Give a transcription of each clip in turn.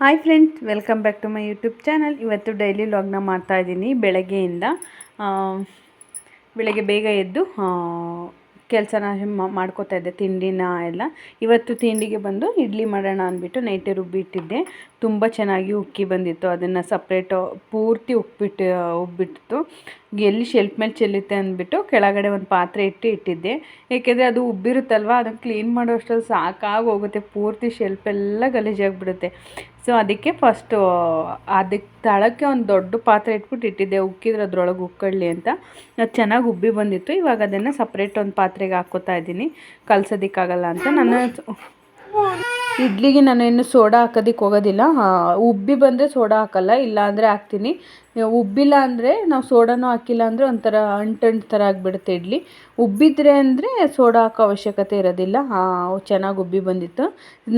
Hi friends, welcome back to my YouTube channel. ಇವತ್ತು daily ವ್ಲಾಗ್ನ ಮಾಡ್ತಾ ಇದ್ದೀನಿ. ಬೆಳಗ್ಗೆಯಿಂದ ಬೆಳಗ್ಗೆ ಬೇಗ ಎದ್ದು ಕೆಲಸನ ಮಾಡ್ಕೋತಾ ಇದ್ದೆ. ತಿಂಡಿನ ಎಲ್ಲ. ಇವತ್ತು ತಿಂಡಿಗೆ ಬಂದು ಇಡ್ಲಿ ಮಾಡೋಣ ಅಂದ್ಬಿಟ್ಟು ನೈಟೆ ರುಬ್ಬಿಟ್ಟಿದ್ದೆ ತುಂಬ ಚೆನ್ನಾಗಿ ಉಕ್ಕಿ ಬಂದಿತ್ತು. ಅದನ್ನು ಸಪ್ರೇಟು ಪೂರ್ತಿ ಉಪ್ಪಿಟ್ಟು ಉಬ್ಬಿಟ್ಟಿತ್ತು ಎಲ್ಲಿ ಶೆಲ್ಫ್ ಮೇಲೆ ಚೆಲ್ಲುತ್ತೆ ಅಂದ್ಬಿಟ್ಟು ಕೆಳಗಡೆ ಒಂದು ಪಾತ್ರೆ ಇಟ್ಟು ಇಟ್ಟಿದ್ದೆ. ಏಕೆಂದರೆ ಅದು ಉಬ್ಬಿರುತ್ತಲ್ವ? ಅದನ್ನು ಕ್ಲೀನ್ ಮಾಡೋ ಅಷ್ಟರಲ್ಲಿ ಸಾಕಾಗಿ ಹೋಗುತ್ತೆ ಪೂರ್ತಿ ಶೆಲ್ಫ್ ಎಲ್ಲ ಗಲೀಜಾಗಿಬಿಡುತ್ತೆ. ಸೊ ಅದಕ್ಕೆ ಫಸ್ಟು ಅದಕ್ಕೆ ತಳಕ್ಕೆ ಒಂದು ದೊಡ್ಡ ಪಾತ್ರೆ ಇಟ್ಬಿಟ್ಟು ಇಟ್ಟಿದ್ದೆ. ಉಕ್ಕಿದ್ರೆ ಅದ್ರೊಳಗೆ ಉಕ್ಕಳ್ಳಿ ಅಂತ. ಅದು ಚೆನ್ನಾಗಿ ಉಬ್ಬಿ ಬಂದಿತ್ತು. ಇವಾಗ ಅದನ್ನು ಸಪ್ರೇಟ್ ಒಂದು ಪಾತ್ರೆಗೆ ಹಾಕ್ಕೋತಾ ಇದ್ದೀನಿ. ಕಲ್ಸೋದಕ್ಕಾಗಲ್ಲ ಅಂತ. ನಾನು ಇಡ್ಲಿಗೆ ನಾನು ಇನ್ನು ಸೋಡಾ ಹಾಕೋದಕ್ಕೆ ಹೋಗೋದಿಲ್ಲ. ಉಬ್ಬಿ ಬಂದರೆ ಸೋಡಾ ಹಾಕಲ್ಲ ಇಲ್ಲ ಅಂದರೆ ಹಾಕ್ತೀನಿ. ಉಬ್ಬಿಲ್ಲ ಅಂದರೆ ನಾವು ಸೋಡಾನು ಹಾಕಿಲ್ಲ ಅಂದರೆ ಒಂಥರ ಅಂಟಂಟು ಥರ ಆಗಿಬಿಡುತ್ತೆ ಇಡ್ಲಿ. ಉಬ್ಬಿದ್ರೆ ಅಂದರೆ ಸೋಡಾ ಹಾಕೋ ಅವಶ್ಯಕತೆ ಇರೋದಿಲ್ಲ. ಚೆನ್ನಾಗಿ ಉಬ್ಬಿ ಬಂದಿತ್ತು.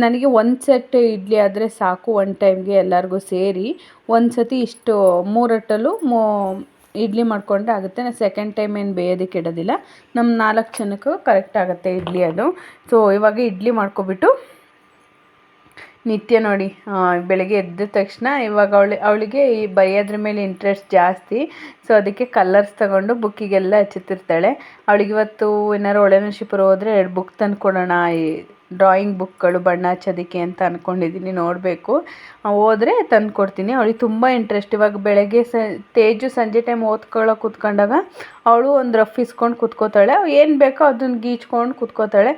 ನನಗೆ ಒಂದು ಸೆಟ್ ಇಡ್ಲಿ ಆದರೆ ಸಾಕು ಒನ್ ಟೈಮ್ಗೆ ಎಲ್ಲರಿಗೂ ಸೇರಿ. ಒಂದು ಸತಿ ಇಷ್ಟು ಮೂರಟ್ಟಲು ಮೂ ಇಡ್ಲಿ ಮಾಡಿಕೊಂಡ್ರೆ ಆಗುತ್ತೆ. ನಾನು ಸೆಕೆಂಡ್ ಟೈಮ್ ಏನು ಬೇಯೋದಕ್ಕೆ ಇಡೋದಿಲ್ಲ. ನಮ್ಮ ನಾಲ್ಕು ಜನಕ್ಕೂ ಕರೆಕ್ಟ್ ಆಗುತ್ತೆ ಇಡ್ಲಿ ಅದು. ಸೊ ಇವಾಗ ಇಡ್ಲಿ ಮಾಡ್ಕೊಬಿಟ್ಟು ನಿತ್ಯ ನೋಡಿ ಬೆಳಗ್ಗೆ ಎದ್ದ ತಕ್ಷಣ ಇವಾಗ ಅವಳಿ, ಅವಳಿಗೆ ಈ ಬರೆಯೋದ್ರ ಮೇಲೆ ಇಂಟ್ರೆಸ್ಟ್ ಜಾಸ್ತಿ. ಸೊ ಅದಕ್ಕೆ ಕಲರ್ಸ್ ತಗೊಂಡು ಬುಕ್ಕಿಗೆಲ್ಲ ಹಚ್ಚುತ್ತಿರ್ತಾಳೆ ಅವಳಿಗೆ ಇವತ್ತು ಏನಾದ್ರು ಒಳನಶಿಪುರ ಹೋದರೆ ಎರಡು ಬುಕ್ ತಂದು ಕೊಡೋಣ ಈ ಡ್ರಾಯಿಂಗ್ ಬುಕ್ಗಳು, ಬಣ್ಣ ಹಚ್ಚೋದಕ್ಕೆ ಅಂತ ಅಂದ್ಕೊಂಡಿದ್ದೀನಿ ನೋಡಬೇಕು. ಹೋದರೆ ತಂದು ಕೊಡ್ತೀನಿ ಅವಳಿಗೆ ತುಂಬ ಇಂಟ್ರೆಸ್ಟ್ ಇವಾಗ ಬೆಳಗ್ಗೆ ಸ, ತೇಜು ಸಂಜೆ ಟೈಮ್ ಓದ್ಕೊಳ್ಳೋಕೆ ಕೂತ್ಕೊಂಡಾಗ ಅವಳು ಒಂದು ರಫ್ ಇಸ್ಕೊಂಡು ಕೂತ್ಕೋತಾಳೆ. ಏನು ಬೇಕೋ ಅದನ್ನು ಗೀಚ್ಕೊಂಡು ಕೂತ್ಕೋತಾಳೆ.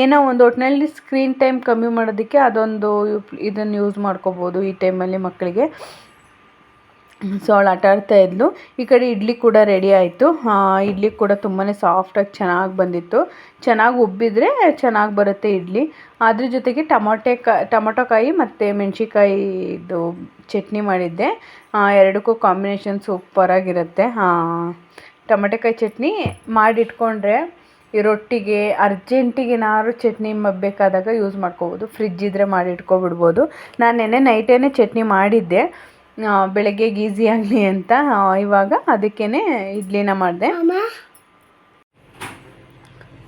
ಏನೋ ಒಂದು ಒಟ್ಟಿನಲ್ಲಿ ಸ್ಕ್ರೀನ್ ಟೈಮ್ ಕಮ್ಮಿ ಮಾಡೋದಕ್ಕೆ ಅದೊಂದು ಇದನ್ನು ಯೂಸ್ ಮಾಡ್ಕೋಬೋದು ಈ ಟೈಮಲ್ಲಿ ಮಕ್ಕಳಿಗೆ. ಸೊ ಅವಳು ಆಟ ಆಡ್ತಾ ಇದ್ಲು. ಈ ಕಡೆ ಇಡ್ಲಿ ಕೂಡ ರೆಡಿ ಆಯಿತು. ಇಡ್ಲಿ ಕೂಡ ತುಂಬಾ ಸಾಫ್ಟಾಗಿ ಚೆನ್ನಾಗಿ ಬಂದಿತ್ತು. ಚೆನ್ನಾಗಿ ಉಬ್ಬಿದ್ರೆ ಚೆನ್ನಾಗಿ ಬರುತ್ತೆ ಇಡ್ಲಿ. ಅದ್ರ ಜೊತೆಗೆ ಟೊಮೊಟೆ ಕಾ, ಟೊಮೊಟೊ ಮತ್ತು ಮೆಣಸಿಕಾಯಿದು ಚಟ್ನಿ ಮಾಡಿದ್ದೆ. ಎರಡಕ್ಕೂ ಕಾಂಬಿನೇಷನ್ ಸೂಪರಾಗಿರುತ್ತೆ ಟೊಮೊಟೆಕಾಯಿ ಚಟ್ನಿ ಮಾಡಿಟ್ಕೊಂಡ್ರೆ ರೊಟ್ಟಿಗೆ ಅರ್ಜೆಂಟಿಗೆ ಏನಾದ್ರು ಚಟ್ನಿ ಮ- ಬೇಕಾದಾಗ ಯೂಸ್ ಮಾಡ್ಕೋಬೋದು. ಫ್ರಿಜ್ ಇದ್ದರೆ ಮಾಡಿಟ್ಕೊಬಿಡ್ಬೋದು. ನಾನು ನೆನ್ನೆ ನೈಟೇ ಚಟ್ನಿ ಮಾಡಿದ್ದೆ. ಬೆಳಗ್ಗೆಗೆ ಈಸಿ ಆಗಲಿ ಅಂತ ಇವಾಗ ಅದಕ್ಕೇ ಇಡ್ಲಿನ ಮಾಡಿದೆ.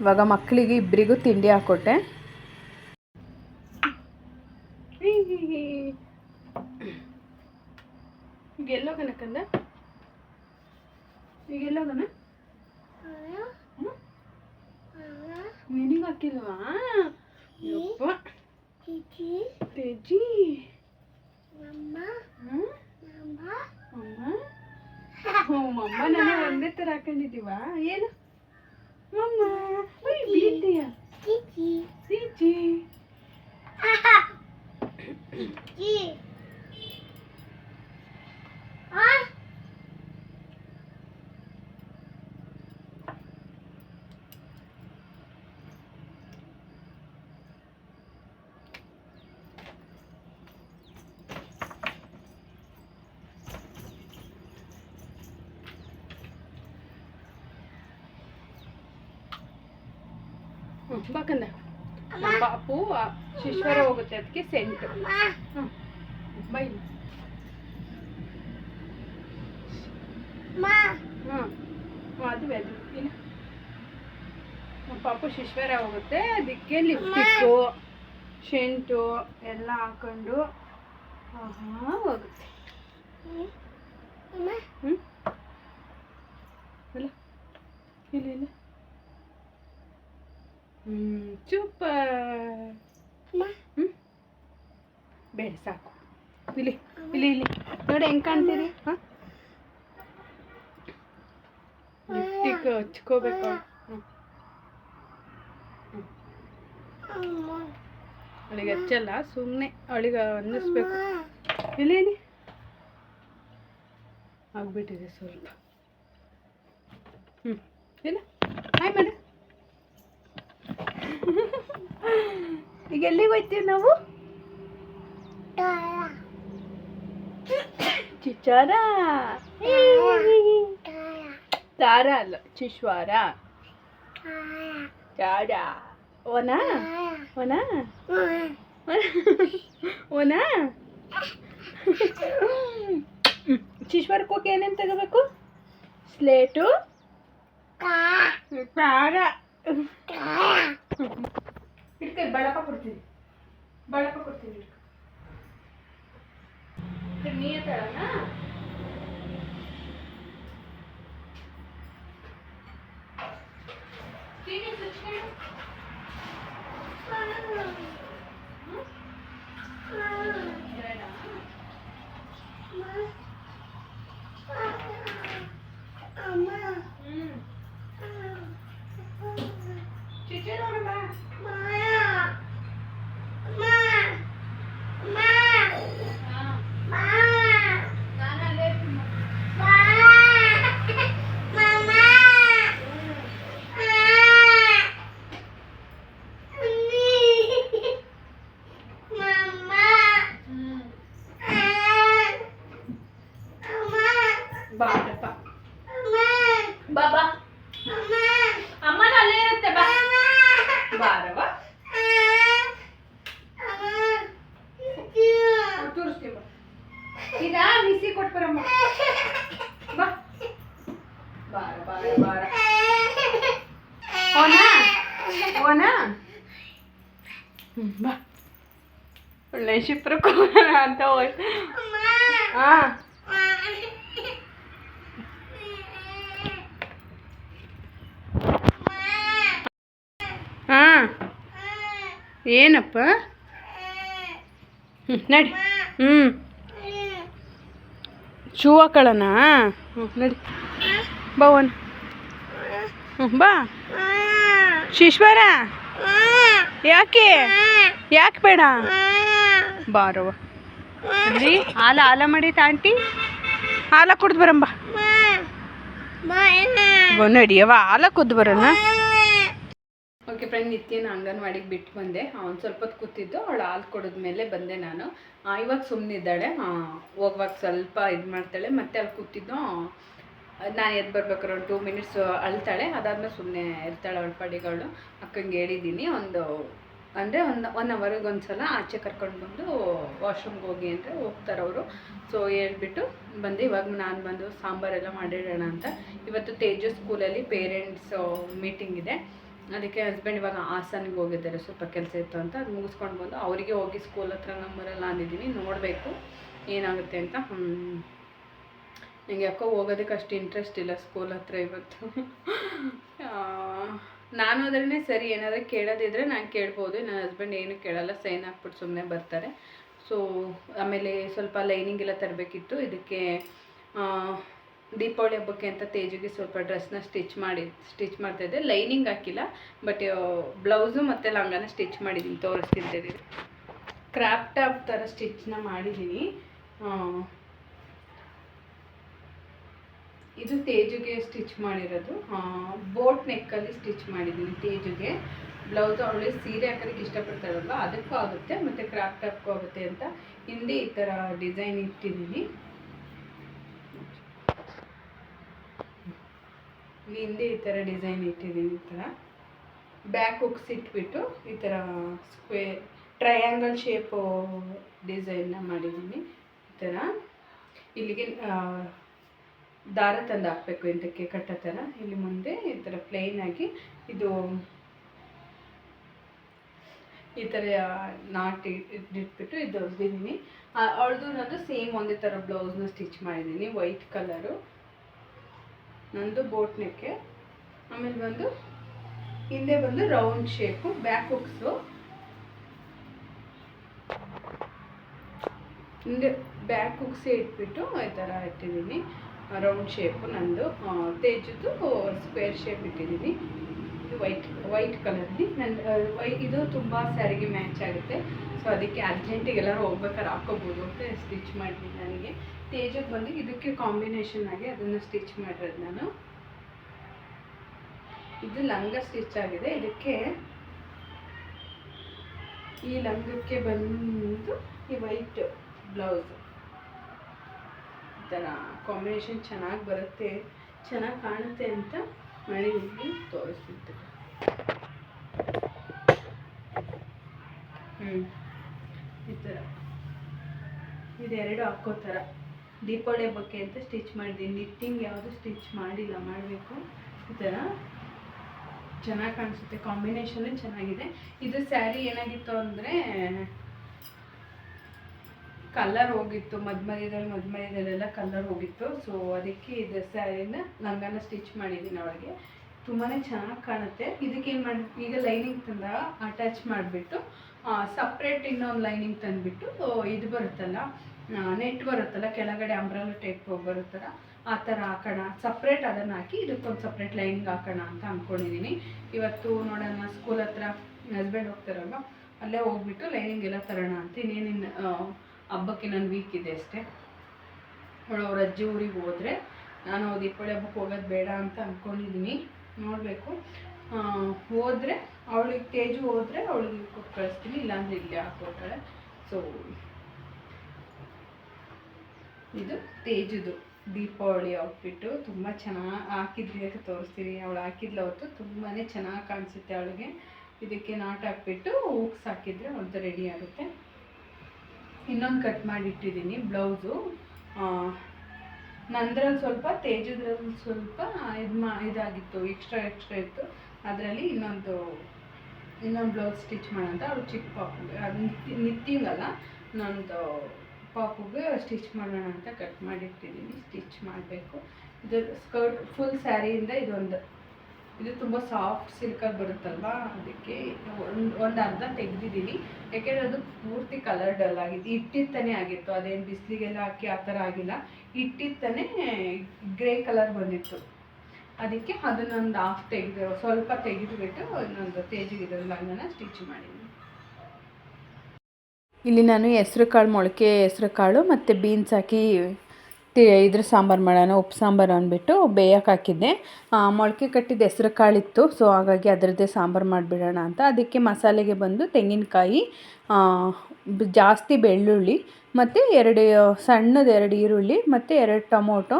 ಇವಾಗ ಮಕ್ಕಳಿಗೆ ಇಬ್ಬರಿಗೂ ತಿಂಡಿ ಹಾಕ್ಕೊಟ್ಟೆ ಎಲ್ಲೋಗನ ಕಂದ? ಈಗ ಎಲ್ಲೋಗನ ನಿನಗೆ ಹಾಕಿಲ್ವಾ? ಯಪ್ಪ. ತೇಜಿ ಹ್ಮ್? ಅಮ್ಮ ಹ್ಞೂ ಮಮ್ಮ ನನಗೆ ಒಂದೇ ಥರ ಹಾಕೊಂಡಿದ್ದೀವ? ಏನು? ಮಮ್ಮ ಉಯ್, ಬೀಳ್ತೀಯ ಚೀಚಿ. ಹ್ಞೂ ಬಾಕಂದ ಪಾಪು ಶಿಶ್ವರ ಹೋಗುತ್ತೆ ಅದಕ್ಕೆ ಸೆಂಟ್ ಬೈ ಅದುವೆ ಅದು ಇಲ್ಲ ಪಾಪು ಶಿಶ್ವರ ಹೋಗುತ್ತೆ, ಅದಕ್ಕೆ ಲಿಪ್ಸ್ಟಿಕ್ಕು ಶೆಂಟು ಎಲ್ಲ ಹಾಕೊಂಡು ಹೋಗುತ್ತೆ. ಹ್ಞೂ ಇಲ್ಲ ಇಲ್ಲ ಇಲ್ಲ. ಹ್ಮ್ ಸೂಪರ್ ಹ್ಮ್ ಬೇಡ ಸಾಕು. ಇಲ್ಲಿ ಇಲ್ಲಿ ಇಲ್ಲಿ. ನೋಡಿ ಹೆಂಗ್ ಕಾಣ್ತೀರಿ ಹಾಂ? ಲಿಪ್ಟಿಕ್ ಹಚ್ಕೋಬೇಕು? ಹ್ಞೂ ಅವಳಿಗೆ ಹಚ್ಚಲ್ಲ ಸುಮ್ಮನೆ ಅವಳಿಗೆ ಅನ್ನಿಸ್ಬೇಕು. ಇಲ್ಲಿ ಇಲ್ಲಿ. ಆಗ್ಬಿಟ್ಟಿದೆ ಸ್ವಲ್ಪ. ಹ್ಞೂ ಇಲ್ಲ. ಈಗ ಎಲ್ಲಿಗೆ ಹೋಯ್ತೀವಿ ನಾವು ಚಿಚಾರ ತಾರ ಅಲ್ಲ ಚಿಶ್ವಾರ ಚಾರ ಓನ ಓನ ಓನ ಚಿಶ್ವಾರಕ್ಕೆ ಹೋಗಿ ಏನೇನು ತಗೋಬೇಕು ಸ್ಲೇಟು ಕಾರ ಇಟ್ಕೊ ಬಳಪ ಕೊಡ್ತೀನಿ ಬಳಪ ಕೊಡ್ತೀನಿ ಇಟ್ಕೊ ನೀ ಎತ್ತಾಳಣ್ಣ ಟಿವಿ ಹಚ್ಕೊಂಡು ಎರಡಾ? ಅಂತ ಹೋಯ್ತು ಹಾ ಹಾ. ಏನಪ್ಪ? ಹ್ಞೂ ನಡಿ. ಹ್ಞೂ ಶೂ ಹಾಕೊಳ್ಳೋಣ ಹ್ಞೂ ನಡಿ. ಬಾ ಒನ್. ಹ್ಞೂ ಬಾ. ಶಿಶ್ವರ? ಯಾಕೆ? ಯಾಕೆ ಬೇಡ? ಬಾರವ್ವ. ಇಲ್ಲಿ ಹಾಲ ಹಾಲ ಮಾಡಿ ಆಂಟಿ? ಹಾಲ ಕುಡ್ದು ಬರಂಬ. ನಡಿಯವ ಹಾಲ ಕುದ್ದು ಬರೋಣ. ಓಕೆ ಫ್ರೆಂಡ್ ನಿತ್ಯನ ಅಂಗನವಾಡಿಗೆ ಬಿಟ್ಟು ಬಂದೆ. ಅವ್ನು ಸ್ವಲ್ಪ ಹೊತ್ತು ಕೂತಿದ್ದು, ಅವಳು ಹಾಲು ಕೊಡಿದ್ಮೇಲೆ ಬಂದೆ ನಾನು. ಇವಾಗ ಸುಮ್ಮನಿದ್ದಾಳೆ ಹೋಗುವಾಗ ಸ್ವಲ್ಪ ಇದು ಮಾಡ್ತಾಳೆ. ಮತ್ತೆ ಅಲ್ಲಿ ಕೂತಿದ್ದು ನಾನು ಎದ್ದು ಬರ್ಬೇಕಾದ್ರೆ ಒಂದು ಟೂ ಮಿನಿಟ್ಸ್ ಅಳ್ತಾಳೆ. ಅದಾದ್ಮೇಲೆ ಸುಮ್ಮನೆ ಇರ್ತಾಳೆ ಅವಳ ಪಡಿಗಳು ಅಕ್ಕಂಗೆ ಹೇಳಿದ್ದೀನಿ ಒಂದು ಅಂದರೆ ಒಂದು ಒನ್ ಅವರ್ಗೆ ಒಂದು ಸಲ ಆಚೆ ಕರ್ಕೊಂಡು ಬಂದು ವಾಶ್ರೂಮ್ಗೆ ಹೋಗಿ ಅಂದರೆ ಹೋಗ್ತಾರೆ ಅವರು. ಸೊ ಹೇಳ್ಬಿಟ್ಟು ಬಂದು, ಇವಾಗ ನಾನು ಬಂದು ಸಾಂಬಾರೆಲ್ಲ ಮಾಡಿಡೋಣ ಅಂತ. ಇವತ್ತು ತೇಜಸ್ ಸ್ಕೂಲಲ್ಲಿ ಪೇರೆಂಟ್ಸ್ ಮೀಟಿಂಗ್ ಇದೆ. ಅದಕ್ಕೆ ಹಸ್ಬೆಂಡ್ ಇವಾಗ ಹಾಸನಿಗೆ ಹೋಗಿದ್ದಾರೆ, ಸ್ವಲ್ಪ ಕೆಲಸ ಇತ್ತು ಅಂತ. ಅದು ಮುಗಿಸ್ಕೊಂಡು ಬಂದು ಅವರಿಗೆ ಹೋಗಿ ಸ್ಕೂಲ್ ಹತ್ರ ನಂಬರೆಲ್ಲ ಅಂದಿದ್ದೀನಿ, ನೋಡಬೇಕು ಏನಾಗುತ್ತೆ ಅಂತ. ನನಗೆ ಯಾಕೋ ಹೋಗೋದಕ್ಕೆ ಅಷ್ಟು ಇಂಟ್ರೆಸ್ಟ್ ಇಲ್ಲ ಸ್ಕೂಲ್ ಹತ್ರ ಇವತ್ತು. ನಾನು ಹೋದ್ರೇ ಸರಿ ಏನಾದರೂ ಕೇಳೋದಿದ್ರೆ ನಾನು ಕೇಳ್ಬೋದು. ನನ್ನ ಹಸ್ಬೆಂಡ್ ಏನು ಕೇಳಲ್ಲ ಸೈನ್ ಹಾಕ್ಬಿಟ್ಟು ಸುಮ್ಮನೆ ಬರ್ತಾರೆ. ಸೊ ಆಮೇಲೆ ಸ್ವಲ್ಪ ಲೈನಿಂಗ್ ಎಲ್ಲ ತರಬೇಕಿತ್ತು. ಇದಕ್ಕೆ ದೀಪಾವಳಿ ಹಬ್ಬಕ್ಕೆ ಅಂತ ತೇಜಿಗೆ ಸ್ವಲ್ಪ ಡ್ರೆಸ್ನ ಸ್ಟಿಚ್ ಮಾಡಿ ಸ್ಟಿಚ್ ಮಾಡ್ತಾಯಿದ್ದೆ ಲೈನಿಂಗ್ ಹಾಕಿಲ್ಲ ಬಟ್ ಬ್ಲೌಸು ಮತ್ತು ಲಂಗನ ಸ್ಟಿಚ್ ಮಾಡಿದ್ದೀನಿ ತೋರಿಸ್ತಿದ್ದೆ. ಕ್ರಾಫ್ಟ್ ಟಾಪ್ ಥರ ಸ್ಟಿಚ್ನ ಮಾಡಿದ್ದೀನಿ ಇದು ತೇಜುಗೆ ಸ್ಟಿಚ್ ಮಾಡಿರೋದು. ಬೋಟ್ ನೆಕ್ಕಲ್ಲಿ ಸ್ಟಿಚ್ ಮಾಡಿದ್ದೀನಿ ತೇಜುಗೆ. ಬ್ಲೌಸ್ ಅವಳು ಸೀರೆ ಹಾಕೋದಕ್ಕೆ ಇಷ್ಟಪಡ್ತಾರಲ್ವ ಅದಕ್ಕೂ ಆಗುತ್ತೆ, ಮತ್ತು ಕ್ರಾಪ್ ಟಾಪ್ಗೂ ಆಗುತ್ತೆ ಅಂತ ಹಿಂದೆ ಈ ಥರ ಡಿಸೈನ್ ಇಟ್ಟಿದ್ದೀನಿ. ಹಿಂದೆ ಈ ಥರ ಡಿಸೈನ್ ಇಟ್ಟಿದ್ದೀನಿ ಈ ಥರ. ಬ್ಯಾಕ್ ಹುಕ್ಸ್ ಇಟ್ಬಿಟ್ಟು ಈ ಥರ ಸ್ಕ್ವೇ ಟ್ರಯಾಂಗಲ್ ಶೇಪು ಡಿಸೈನ್ನ ಮಾಡಿದ್ದೀನಿ ಈ ಥರ. ಇಲ್ಲಿಗೆ ದಾರ ತಂದು ಹಾಕಬೇಕು ಇದಕ್ಕೆ ಕಟ್ಟೋ ಥರ ಇಲ್ಲಿ ಮುಂದೆ ಈ ಥರ ಪ್ಲೇನಾಗಿ ಇದು ಈ ಥರ ನಾಟಿ ಇಟ್ಬಿಟ್ಟು ಇದು ಹೊಲ್ದಿದ್ದೀನಿ ಅವಳದು ನಾನು ಸೇಮ್ ಒಂದೇ ಥರ ಬ್ಲೌಸ್ನ ಸ್ಟಿಚ್ ಮಾಡಿದ್ದೀನಿ ವೈಟ್ ಕಲರು ನಂದು ಬೋಟ್ನಕ್ಕೆ, ಆಮೇಲೆ ಬಂದು ಹಿಂದೆ ಬಂದು ರೌಂಡ್ ಶೇಪು ಬ್ಯಾಕ್ ಹುಕ್ಸು ಹಿಂದೆ ಬ್ಯಾಕ್ ಹುಕ್ಸೇ ಇಟ್ಬಿಟ್ಟು ಈ ಥರ ಇಟ್ಟಿದ್ದೀನಿ. ರೌಂಡ್ ಶೇಪು ನಂದು ತೇಜದ್ದು ಸ್ಕ್ವೇರ್ ಶೇಪ್ ಇಟ್ಟಿದ್ದೀನಿ ಇದು ವೈಟ್ ವೈಟ್ ಕಲರಲ್ಲಿ ನನ್ನ ವೈ, ಇದು ತುಂಬ ಸ್ಯಾರಿಗೆ ಮ್ಯಾಚ್ ಆಗುತ್ತೆ. ಸೊ ಅದಕ್ಕೆ ಅರ್ಜೆಂಟಿಗೆ ಎಲ್ಲರೂ ಹೋಗ್ಬೇಕಾದ್ರೆ ಹಾಕೋಬೋದು ಅಂತ ಸ್ಟಿಚ್ ಮಾಡಿದ್ದೀನಿ ನನಗೆ. ತೇಜಕ್ಕೆ ಬಂದು ಇದಕ್ಕೆ ಕಾಂಬಿನೇಷನ್ ಆಗಿ ಅದನ್ನು ಸ್ಟಿಚ್ ಮಾಡಿರೋದು ನಾನು. ಇದು ಲಂಗ ಸ್ಟಿಚ್ ಆಗಿದೆ. ಇದಕ್ಕೆ ಈ ಲಂಗಕ್ಕೆ ಬಂದು ಈ ವೈಟ್ ಬ್ಲೌಸ್ ಥರ ಕಾಂಬಿನೇಷನ್ ಚೆನ್ನಾಗಿ ಬರುತ್ತೆ, ಚೆನ್ನಾಗಿ ಕಾಣುತ್ತೆ ಅಂತ ಮಳೆ ತೋರಿಸ್ತಿದ್ದೆ. ಹ್ಞೂ ಈ ಥರ ಇದೆರಡು ಹಾಕೋ ಥರ ದೀಪಾವಳಿ ಹಬ್ಬಕ್ಕೆ ಅಂತ ಸ್ಟಿಚ್ ಮಾಡಿದ್ದೀನಿ. ನಿಟ್ಟಿಂಗ್ ಯಾವುದು ಸ್ಟಿಚ್ ಮಾಡಿಲ್ಲ, ಮಾಡಬೇಕು. ಈ ಥರ ಚೆನ್ನಾಗಿ ಕಾಣಿಸುತ್ತೆ. ಕಾಂಬಿನೇಷನ್ ಚೆನ್ನಾಗಿದೆ. ಇದು ಸ್ಯಾರಿ ಏನಾಗಿತ್ತು ಅಂದರೆ ಕಲರ್ ಹೋಗಿತ್ತು ಮಧ್ಯ ಮಧ್ಯದಲ್ಲಿ ಮಧ್ಯ ಕಲರ್ ಹೋಗಿತ್ತು. ಸೊ ಅದಕ್ಕೆ ಇದು ಸ್ಯಾರಿನ ಲಂಗನ ಸ್ಟಿಚ್ ಮಾಡಿದ್ದೀನಿ ಅವಳಿಗೆ. ತುಂಬಾ ಚೆನ್ನಾಗಿ ಕಾಣುತ್ತೆ. ಇದಕ್ಕೆ ಏನು ಮಾಡಿ, ಈಗ ಲೈನಿಂಗ್ ತಂದ ಅಟ್ಯಾಚ್ ಮಾಡಿಬಿಟ್ಟು ಸಪ್ರೇಟ್ ಇನ್ನೊಂದು ಲೈನಿಂಗ್ ತಂದುಬಿಟ್ಟು ಇದು ಬರುತ್ತಲ್ಲ ನೆಟ್ ಬರುತ್ತಲ್ಲ, ಕೆಳಗಡೆ ಅಂಬ್ರಲ್ಲ ಟೈಪ್ ಬರುತ್ತಲ್ಲ, ಆ ಥರ ಹಾಕೋಣ. ಸಪ್ರೇಟ್ ಅದನ್ನು ಹಾಕಿ, ಇದಕ್ಕೊಂದು ಸಪ್ರೇಟ್ ಲೈನಿಂಗ್ ಹಾಕೋಣ ಅಂತ ಅಂದ್ಕೊಂಡಿದ್ದೀನಿ ಇವತ್ತು ನೋಡೋಣ ಸ್ಕೂಲ್ ಹತ್ರ ಹಸ್ಬೆಂಡ್ ಹೋಗ್ತಾರಲ್ವ, ಅಲ್ಲೇ ಹೋಗ್ಬಿಟ್ಟು ಲೈನಿಂಗ್ ಎಲ್ಲ ತರೋಣ ಅಂತ ಇನ್ನೇನಿನ್ನು ಹಬ್ಬಕ್ಕೆ ನಾನು ವೀಕ್ ಇದೆ ಅಷ್ಟೇ. ಅವ್ರ ಅಜ್ಜಿ ಊರಿಗೆ ಹೋದರೆ ನಾನು ದೀಪಾವಳಿ ಹಬ್ಬಕ್ಕೆ ಹೋಗೋದು ಬೇಡ ಅಂತ ಅಂದ್ಕೊಂಡಿದ್ದೀನಿ ನೋಡಬೇಕು. ಹೋದರೆ ಅವಳಿಗೆ ತೇಜು ಹೋದರೆ ಅವಳಿಗೆ ಕೊಟ್ಟು ಕಳಿಸ್ತೀನಿ, ಇಲ್ಲಾಂದರೆ ಇಲ್ಲೇ ಹಾಕ್ಕೊಡ್ತಾಳೆ. ಸೊ ಇದು ತೇಜುದು ದೀಪಾವಳಿ ಔಟ್ಫಿಟ್ಟು ತುಂಬ ಚೆನ್ನಾಗಿ ಹಾಕಿದ್ರಿ ಅಂತ ತೋರಿಸ್ತೀನಿ. ಅವಳು ಹಾಕಿದ್ಲು ಅವತ್ತು. ತುಂಬಾ ಚೆನ್ನಾಗಿ ಕಾಣಿಸುತ್ತೆ ಅವಳಿಗೆ. ಇದಕ್ಕೆ ನಾಟ್ ಹಾಕ್ಬಿಟ್ಟು ಹೂಕ್ಸ್ ಹಾಕಿದರೆ ಒಂದು ರೆಡಿ ಆಗುತ್ತೆ. ಇನ್ನೊಂದು ಕಟ್ ಮಾಡಿ ಇಟ್ಟಿದ್ದೀನಿ ಬ್ಲೌಸು ನಂದ್ರಲ್ಲಿ ಸ್ವಲ್ಪ, ತೇಜದ್ರಲ್ಲಿ ಸ್ವಲ್ಪ ಇದು ಮಾ, ಇದಾಗಿತ್ತು ಎಕ್ಸ್ಟ್ರಾ ಎಕ್ಸ್ಟ್ರಾ ಇತ್ತು. ಅದರಲ್ಲಿ ಇನ್ನೊಂದು ಇನ್ನೊಂದು ಬ್ಲೌಸ್ ಸ್ಟಿಚ್ ಮಾಡೋಂತ ಅವ್ರು ಚಿಕ್ಕ ಪಾಪುಗೆ ಅದು ನಿತ್ತಿಂಗಲ್ಲ ನಂದು ಪಾಪುಗೆ ಸ್ಟಿಚ್ ಮಾಡೋಣ ಅಂತ ಕಟ್ ಮಾಡಿಟ್ಟಿದ್ದೀನಿ, ಸ್ಟಿಚ್ ಮಾಡಬೇಕು. ಇದು ಸ್ಕರ್ಟ್ ಫುಲ್ ಸ್ಯಾರಿಯಿಂದ ಇದೊಂದು. ಇದು ತುಂಬ ಸಾಫ್ಟ್ ಸಿಲ್ಕಲ್ಲಿ ಬರುತ್ತಲ್ವಾ? ಅದಕ್ಕೆ ಒಂದು ಒಂದು ಅರ್ಧ ತೆಗೆದಿದ್ದೀನಿ. ಯಾಕೆಂದರೆ ಅದು ಪೂರ್ತಿ ಕಲರ್ ಡಲ್ ಆಗಿತ್ತು ಇಟ್ಟಿತ್ತಾನೆ ಆಗಿತ್ತು. ಅದೇನು ಬಿಸಿಲಿಗೆಲ್ಲ ಹಾಕಿ ಆ ಥರ ಆಗಿಲ್ಲ. ಇಟ್ಟಿತ್ತಾನೆ ಗ್ರೇ ಕಲರ್ ಬಂದಿತ್ತು. ಅದಕ್ಕೆ ಅದನ್ನೊಂದು ಹಾಫ್ ತೆಗೆದು, ಸ್ವಲ್ಪ ತೆಗೆದುಬಿಟ್ಟು ಇನ್ನೊಂದು ತೇಜಿಗೆ ಲಂಗನ ಸ್ಟಿಚ್ ಮಾಡಿದ್ದೀನಿ ಇಲ್ಲಿ ನಾನು ಹೆಸ್ರು ಕಾಳು ಮೊಳಕೆ ಹೆಸ್ರು ಕಾಳು ಮತ್ತು ಬೀನ್ಸ್ ಹಾಕಿ ಇದ್ರ ಸಾಂಬಾರು ಮಾಡೋಣ, ಉಪ್ಪು ಸಾಂಬಾರು ಅಂದ್ಬಿಟ್ಟು ಬೇಯಕ್ಕೆ ಹಾಕಿದ್ದೆ. ಮೊಳಕೆ ಕಟ್ಟಿದ ಹೆಸ್ರು ಕಾಳಿತ್ತು, ಸೊ ಹಾಗಾಗಿ ಅದರದ್ದೇ ಸಾಂಬಾರು ಮಾಡಿಬಿಡೋಣ ಅಂತ. ಅದಕ್ಕೆ ಮಸಾಲೆಗೆ ಬಂದು ತೆಂಗಿನಕಾಯಿ ಜಾಸ್ತಿ ಬೆಳ್ಳುಳ್ಳಿ, ಮತ್ತು ಎರಡು, ಸಣ್ಣದು ಎರಡು ಈರುಳ್ಳಿ, ಮತ್ತು ಎರಡು ಟೊಮೊಟೊ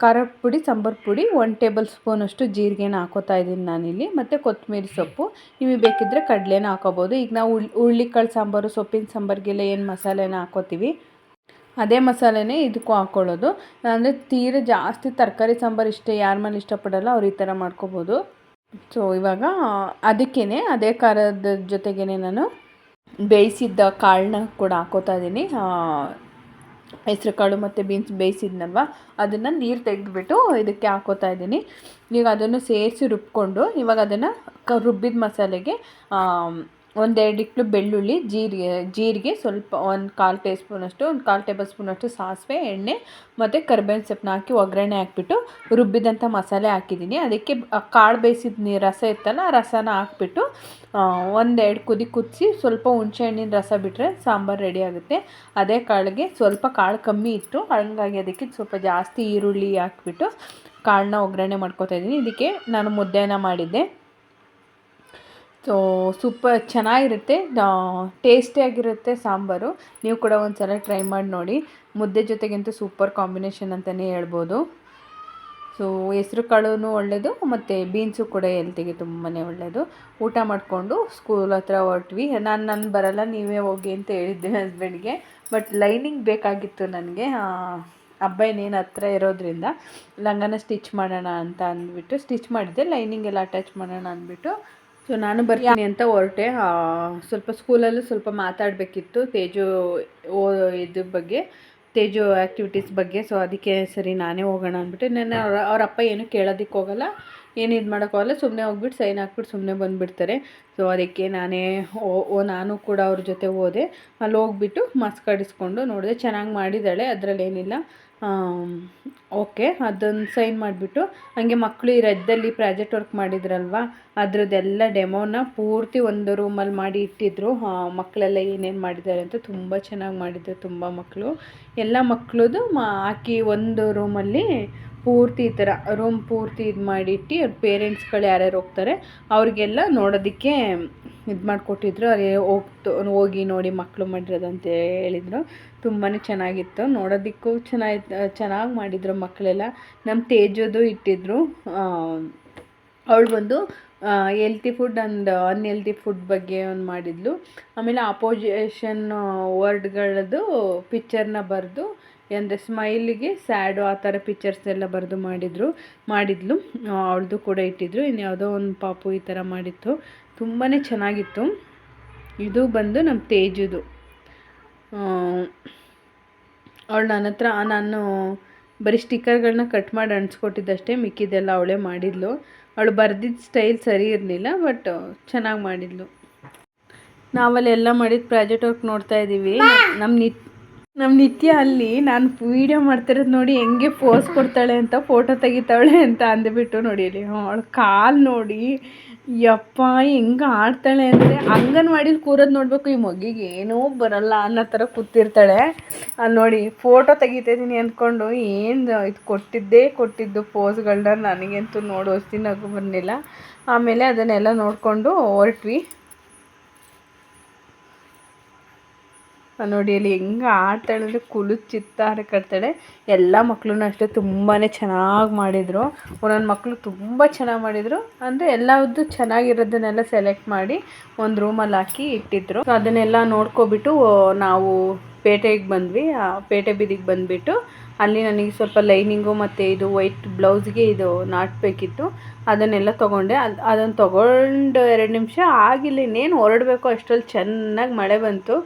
ಖಾರದ ಪುಡಿ ಸಾಂಬಾರು ಪುಡಿ ಒನ್ ಟೇಬಲ್ ಸ್ಪೂನಷ್ಟು ಜೀರಿಗೆನ ಹಾಕೋತಾ ಇದ್ದೀನಿ ನಾನಿಲ್ಲಿ, ಮತ್ತು ಕೊತ್ತಂಬರಿ ಸೊಪ್ಪು. ನಿಮಗೆ ಬೇಕಿದ್ದರೆ ಕಡಲೆನ ಹಾಕೋಬೋದು. ಈಗ ನಾವು ಉಳ್ಳಿಕಾಳು ಸಾಂಬಾರು, ಸೊಪ್ಪಿನ ಸಾಂಬಾರಿಗೆಲ್ಲ ಏನು ಮಸಾಲೆನ ಹಾಕೋತೀವಿ? ಅದೇ ಮಸಾಲೆನೇ ಇದಕ್ಕೂ ಹಾಕ್ಕೊಳ್ಳೋದು ಅಂದರೆ ತೀರ ಜಾಸ್ತಿ ತರಕಾರಿ ಸಾಂಬಾರು ಇಷ್ಟ, ಯಾರ ಮೇಲೆ ಇಷ್ಟಪಡಲ್ಲ ಅವ್ರು ಈ ಥರ ಮಾಡ್ಕೋಬೋದು. ಸೊ ಇವಾಗ ಅದಕ್ಕೇ ಅದೇ ಖಾರದ ಜೊತೆಗೇ ನಾನು ಬೇಯಿಸಿದ್ದ ಕಾಳನ್ನ ಕೂಡ ಹಾಕೋತಾ ಇದ್ದೀನಿ ಹೆಸ್ರು ಕಾಳು ಮತ್ತು ಬೀನ್ಸ್ ಬೇಯಿಸಿದ್ನಲ್ವ, ಅದನ್ನು ನೀರು ತೆಗೆದುಬಿಟ್ಟು ಇದಕ್ಕೆ ಹಾಕೋತಾ ಇದ್ದೀನಿ ಈಗ ಅದನ್ನು ಸೇರಿಸಿ ರುಬ್ಕೊಂಡು, ಇವಾಗ ಅದನ್ನು ಕ, ರುಬ್ಬಿದ ಮಸಾಲೆಗೆ ಒಂದೆರಡು ಇಟ್ಲು ಬೆಳ್ಳುಳ್ಳಿ, ಜೀರಿಗೆ ಜೀರಿಗೆ ಸ್ವಲ್ಪ ಒಂದು ಕಾಲು ಟೇ ಸ್ಪೂನಷ್ಟು ಒಂದು ಕಾಲು ಟೇಬಲ್ ಸ್ಪೂನಷ್ಟು ಸಾಸಿವೆ, ಎಣ್ಣೆ ಮತ್ತು ಕರ್ಬೇವಿನ ಸೊಪ್ಪನ್ನ ಹಾಕಿ ಒಗ್ಗರಣೆ ಹಾಕ್ಬಿಟ್ಟು ರುಬ್ಬಿದಂಥ ಮಸಾಲೆ ಹಾಕಿದ್ದೀನಿ. ಅದಕ್ಕೆ ಕಾಳು ಬೇಯಿಸಿದ ನೀರು ರಸ ಇತ್ತಲ್ಲ ರಸನ ಹಾಕ್ಬಿಟ್ಟು ಒಂದೆರಡು ಕುದಿ ಕುದಿಸಿ ಸ್ವಲ್ಪ ಹುಣಸೆಹಣ್ಣಿನ ರಸ ಬಿಟ್ಟರೆ ಸಾಂಬಾರು ರೆಡಿ ಆಗುತ್ತೆ. ಅದೇ ಕಾಳಿಗೆ ಸ್ವಲ್ಪ ಕಾಳು ಕಮ್ಮಿ ಇತ್ತು, ಹಂಗಾಗಿ ಅದಕ್ಕೆ ಸ್ವಲ್ಪ ಜಾಸ್ತಿ ಈರುಳ್ಳಿ ಹಾಕ್ಬಿಟ್ಟು ಕಾಳನ್ನ ಒಗ್ಗರಣೆ ಮಾಡ್ಕೊತಾ ಇದ್ದೀನಿ. ಇದಕ್ಕೆ ನಾನು ಮುದ್ದೆನ ಮಾಡಿದ್ದೆ. ಸೊ ಸೂಪರ್ ಚೆನ್ನಾಗಿರುತ್ತೆ. ಟೇಸ್ಟಿಯಾಗಿರುತ್ತೆ ಸಾಂಬಾರು. ನೀವು ಕೂಡ ಒಂದು ಸಲ ಟ್ರೈ ಮಾಡಿ ನೋಡಿ. ಮುದ್ದೆ ಜೊತೆಗಂತೂ ಸೂಪರ್ ಕಾಂಬಿನೇಷನ್ ಅಂತಲೇ ಹೇಳ್ಬೋದು. ಸೊ ಹೆಸ್ರು ಕಾಳು ಒಳ್ಳೆಯದು ಮತ್ತು ಬೀನ್ಸು ಕೂಡ ಹೆಲ್ತಿಗೆ ತುಂಬಾ ಒಳ್ಳೆಯದು ಊಟ ಮಾಡಿಕೊಂಡು ಸ್ಕೂಲ್ ಹತ್ರ ಹೊರಟ್ವಿ. ನಾನು ನಾನು ಬರಲ್ಲ, ನೀವೇ ಹೋಗಿ ಅಂತ ಹೇಳಿದ್ದೆ ಹಸ್ಬೆಂಡ್ಗೆ ಬಟ್ ಲೈನಿಂಗ್ ಬೇಕಾಗಿತ್ತು ನನಗೆ. ಹಬ್ಬ ಇನ್ನೇನು ಹತ್ರ ಇರೋದ್ರಿಂದ ಲಂಗನ ಸ್ಟಿಚ್ ಮಾಡೋಣ ಅಂತ ಅಂದ್ಬಿಟ್ಟು ಸ್ಟಿಚ್ ಮಾಡಿದೆ ಲೈನಿಂಗ್ ಎಲ್ಲ ಅಟ್ಯಾಚ್ ಮಾಡೋಣ ಅಂದ್ಬಿಟ್ಟು ಸೊ ನಾನು ಬರ್ತೀನಿ ಅಂತ ಹೊರಟೆ. ಸ್ವಲ್ಪ ಸ್ಕೂಲಲ್ಲೂ ಸ್ವಲ್ಪ ಮಾತಾಡಬೇಕಿತ್ತು ತೇಜು ಓ, ಇದ್ರ ಬಗ್ಗೆ, ತೇಜು ಆ್ಯಕ್ಟಿವಿಟೀಸ್ ಬಗ್ಗೆ. ಸೊ ಅದಕ್ಕೆ ಸರಿ ನಾನೇ ಹೋಗೋಣ ಅಂದ್ಬಿಟ್ಟು. ನಾನು ಅವ್ರ ಅವ್ರ ಅಪ್ಪ ಏನು ಕೇಳೋದಕ್ಕೆ ಹೋಗಲ್ಲ, ಏನು ಇದು ಮಾಡೋಕ್ಕೋಗಲ್ಲ ಸುಮ್ಮನೆ ಹೋಗ್ಬಿಟ್ಟು ಸೈನ್ ಹಾಕ್ಬಿಟ್ಟು ಸುಮ್ಮನೆ ಬಂದುಬಿಡ್ತಾರೆ. ಸೊ ಅದಕ್ಕೆ ನಾನೇ ಓ ನಾನು ಕೂಡ ಅವ್ರ ಜೊತೆ ಹೋದೆ. ಅಲ್ಲಿ ಹೋಗ್ಬಿಟ್ಟು ಮಾಸ್ಕ್ ಕಾಡಿಸ್ಕೊಂಡು ನೋಡಿದೆ. ಚೆನ್ನಾಗಿ ಮಾಡಿದ್ದಾಳೆ, ಅದರಲ್ಲೇನಿಲ್ಲ. ಓಕೆ, ಅದನ್ನು ಸೈನ್ ಮಾಡಿಬಿಟ್ಟು, ಹಾಗೆ ಮಕ್ಕಳು ಈ ರಜದಲ್ಲಿ ಪ್ರಾಜೆಕ್ಟ್ ವರ್ಕ್ ಮಾಡಿದ್ರಲ್ವ, ಅದರದ್ದೆಲ್ಲ ಡೆಮೋನ ಪೂರ್ತಿ ಒಂದು ರೂಮಲ್ಲಿ ಮಾಡಿ ಇಟ್ಟಿದ್ರು. ಮಕ್ಕಳೆಲ್ಲ ಏನೇನು ಮಾಡಿದ್ದಾರೆ ಅಂತ ತುಂಬ ಚೆನ್ನಾಗಿ ಮಾಡಿದ್ರು ತುಂಬ ಮಕ್ಕಳು ಎಲ್ಲ ಮಕ್ಕಳದು ಮಾ, ಹಾಕಿ ಒಂದು ರೂಮಲ್ಲಿ ಪೂರ್ತಿ ಈ ಥರ, ರೂಮ್ ಪೂರ್ತಿ ಇದು ಮಾಡಿಟ್ಟು ಅವ್ರ ಪೇರೆಂಟ್ಸ್ಗಳು ಯಾರ್ಯಾರು ಹೋಗ್ತಾರೆ, ಅವ್ರಿಗೆಲ್ಲ ನೋಡೋದಕ್ಕೆ ಇದು ಮಾಡಿಕೊಟ್ಟಿದ್ರು, ಅದೇ ಹೋಗ್ತು, ಹೋಗಿ ನೋಡಿ ಮಕ್ಕಳು ಮಾಡಿರೋದಂತ ಹೇಳಿದರು. ತುಂಬಾ ಚೆನ್ನಾಗಿತ್ತು. ನೋಡೋದಕ್ಕೂ ಚೆನ್ನಾಗಿ ಚೆನ್ನಾಗಿ ಮಾಡಿದರು ಮಕ್ಕಳೆಲ್ಲ. ನಮ್ಮ ತೇಜೋದು ಇಟ್ಟಿದ್ರು. ಅವಳು ಬಂದು healthy food and unhealthy food ಬಗ್ಗೆ ಒಂದು ಮಾಡಿದ್ಲು. ಆಮೇಲೆ ಅಪೋಸಿಷನ್ ವರ್ಡ್ಗಳದ್ದು ಪಿಕ್ಚರ್ನ ಬರೆದು, ಅಂದರೆ ಸ್ಮೈಲಿಗೆ ಸ್ಯಾಡು ಆ ಥರ ಪಿಕ್ಚರ್ಸ್ ಎಲ್ಲ ಬರೆದು ಮಾಡಿದರು, ಮಾಡಿದ್ಲು. ಅವಳದು ಕೂಡ ಇಟ್ಟಿದ್ರು. ಇನ್ನು ಯಾವುದೋ ಒಂದು ಪಾಪು ಈ ಥರ ಮಾಡಿತ್ತು. ತುಂಬಾ ಚೆನ್ನಾಗಿತ್ತು. ಇದು ಬಂದು ನಮ್ಮ ತೇಜುದು. ಅವಳು ನನ್ನ ಹತ್ರ, ನಾನು ಬರೀ ಸ್ಟಿಕ್ಕರ್ಗಳನ್ನ ಕಟ್ ಮಾಡಿ ಅಣಿಸ್ಕೊಟ್ಟಿದ್ದಷ್ಟೇ ಮಿಕ್ಕಿದ್ದೆಲ್ಲ ಅವಳೇ ಮಾಡಿದ್ಲು. ಅವಳು ಬರೆದಿದ್ದ ಸ್ಟೈಲ್ ಸರಿ ಇರಲಿಲ್ಲ, ಬಟ್ ಚೆನ್ನಾಗಿ ಮಾಡಿದ್ಲು. ನಾವಲ್ಲೆಲ್ಲ ಮಾಡಿದ ಪ್ರಾಜೆಕ್ಟ್ ವರ್ಕ್ ನೋಡ್ತಾ ಇದ್ದೀವಿ. ನಮ್ಮ ನಿತ್ ನಮ್ಮ ನಿತ್ಯ ಅಲ್ಲಿ ನಾನು ವೀಡಿಯೋ ಮಾಡ್ತಿರೋದು ನೋಡಿ ಹೆಂಗೆ ಪೋಸ್ ಕೊಡ್ತಾಳೆ ಅಂತ, ಫೋಟೋ ತೆಗಿತಾಳೆ ಅಂತ ಅಂದ್ಬಿಟ್ಟು ನೋಡಿ ಅವಳು ಕಾಲು ನೋಡಿ ಯಪ್ಪ, ಹೆಂಗೆ ಆಡ್ತಾಳೆ ಅಂದರೆ ಅಂಗನವಾಡಿಲಿ ಕೂರೋದು ನೋಡಬೇಕು, ಈ ಮಗಿಗೆ ಏನೂ ಬರಲ್ಲ ಅನ್ನೋ ಥರ ಕೂತಿರ್ತಾಳೆ. ಅಲ್ಲಿ ನೋಡಿ ಫೋಟೋ ತೆಗಿತಾಯಿದ್ದೀನಿ ಅಂದ್ಕೊಂಡು ಏನು ಇದು ಕೊಟ್ಟಿದ್ದೇ ಕೊಟ್ಟಿದ್ದು ಪೋಸ್ಗಳನ್ನ ನನಗಂತೂ ನೋಡಿ ನಗು ಬಂದಿಲ್ಲ ಆಮೇಲೆ ಅದನ್ನೆಲ್ಲ ನೋಡಿಕೊಂಡು ಹೊರಟ್ವಿ. ನೋಡಿ ಅಲ್ಲಿ ಹೆಂಗೆ ಆಡ್ತಾಳೆ ಅಂದರೆ ಕುಲು ಚಿತ್ತಾರ ಕಟ್ತಾಳೆ ಎಲ್ಲ ಮಕ್ಕಳು ಅಷ್ಟೇ ತುಂಬಾ ಚೆನ್ನಾಗಿ ಮಾಡಿದರು. ಒಂದೊಂದು ಮಕ್ಕಳು ತುಂಬ ಚೆನ್ನಾಗಿ ಮಾಡಿದರು. ಅಂದರೆ ಎಲ್ಲದ್ದು ಚೆನ್ನಾಗಿರೋದನ್ನೆಲ್ಲ ಸೆಲೆಕ್ಟ್ ಮಾಡಿ ಒಂದು ರೂಮಲ್ಲಿ ಹಾಕಿ ಇಟ್ಟಿದ್ರು. ಅದನ್ನೆಲ್ಲ ನೋಡ್ಕೊಬಿಟ್ಟು ನಾವು ಪೇಟೆಗೆ ಬಂದ್ವಿ. ಪೇಟೆ ಬೀದಿಗೆ ಬಂದುಬಿಟ್ಟು ಅಲ್ಲಿ ನನಗೆ ಸ್ವಲ್ಪ ಲೈನಿಂಗು ಮತ್ತು ಇದು ವೈಟ್ ಬ್ಲೌಸ್ಗೆ ಇದು ನಾಟಬೇಕಿತ್ತು ಅದನ್ನೆಲ್ಲ ತೊಗೊಂಡೆ. ಅದು ಅದನ್ನು ತೊಗೊಂಡು ಎರಡು ನಿಮಿಷ ಆಗಿಲ್ಲ. ಇನ್ನೇನು ಹೊರಡಬೇಕು ಅಷ್ಟರಲ್ಲಿ ಚೆನ್ನಾಗಿ ಮಳೆ ಬಂತು.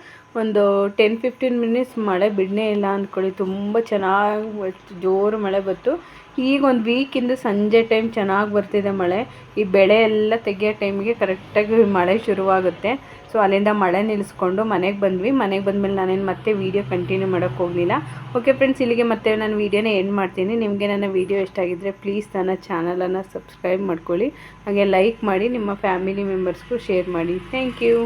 ಒಂದು ಟೆನ್ ಫಿಫ್ಟೀನ್ ಮಿನಿಟ್ಸ್ ಮಳೆ ಬಿಡನೇ ಇಲ್ಲ ಅಂದ್ಕೊಳ್ಳಿ. ತುಂಬ ಚೆನ್ನಾಗಿ ಜೋರು ಮಳೆ ಬಂತು. ಈಗ ಒಂದು ವೀಕಿಂದ ಸಂಜೆ ಟೈಮ್ ಚೆನ್ನಾಗಿ ಬರ್ತಿದೆ ಮಳೆ. ಈ ಬೆಳೆ ಎಲ್ಲ ತೆಗಿಯೋ ಟೈಮಿಗೆ ಕರೆಕ್ಟಾಗಿ ಮಳೆ ಶುರುವಾಗುತ್ತೆ. ಸೊ ಅಲ್ಲಿಂದ ಮಳೆ ನಿಲ್ಲಿಸ್ಕೊಂಡು ಮನೆಗೆ ಬಂದ್ವಿ. ಮನೆಗೆ ಬಂದಮೇಲೆ ನಾನೇನು ಮತ್ತೆ ವೀಡಿಯೋ ಕಂಟಿನ್ಯೂ ಮಾಡೋಕ್ಕೆ ಹೋಗಲಿಲ್ಲ. ಓಕೆ ಫ್ರೆಂಡ್ಸ್ ಇಲ್ಲಿಗೆ ಮತ್ತೆ ನಾನು ವೀಡಿಯೋನ ಎಂಡ್ ಮಾಡ್ತೀನಿ. ನಿಮಗೆ ನನ್ನ ವೀಡಿಯೋ ಇಷ್ಟ ಆಗಿದ್ದರೆ ಪ್ಲೀಸ್ ನನ್ನ ಚಾನಲನ್ನು ಸಬ್ಸ್ಕ್ರೈಬ್ ಮಾಡ್ಕೊಳ್ಳಿ. ಹಾಗೆ ಲೈಕ್ ಮಾಡಿ ನಿಮ್ಮ ಫ್ಯಾಮಿಲಿ ಮೆಂಬರ್ಸ್ಗೂ ಶೇರ್ ಮಾಡಿ. Thank you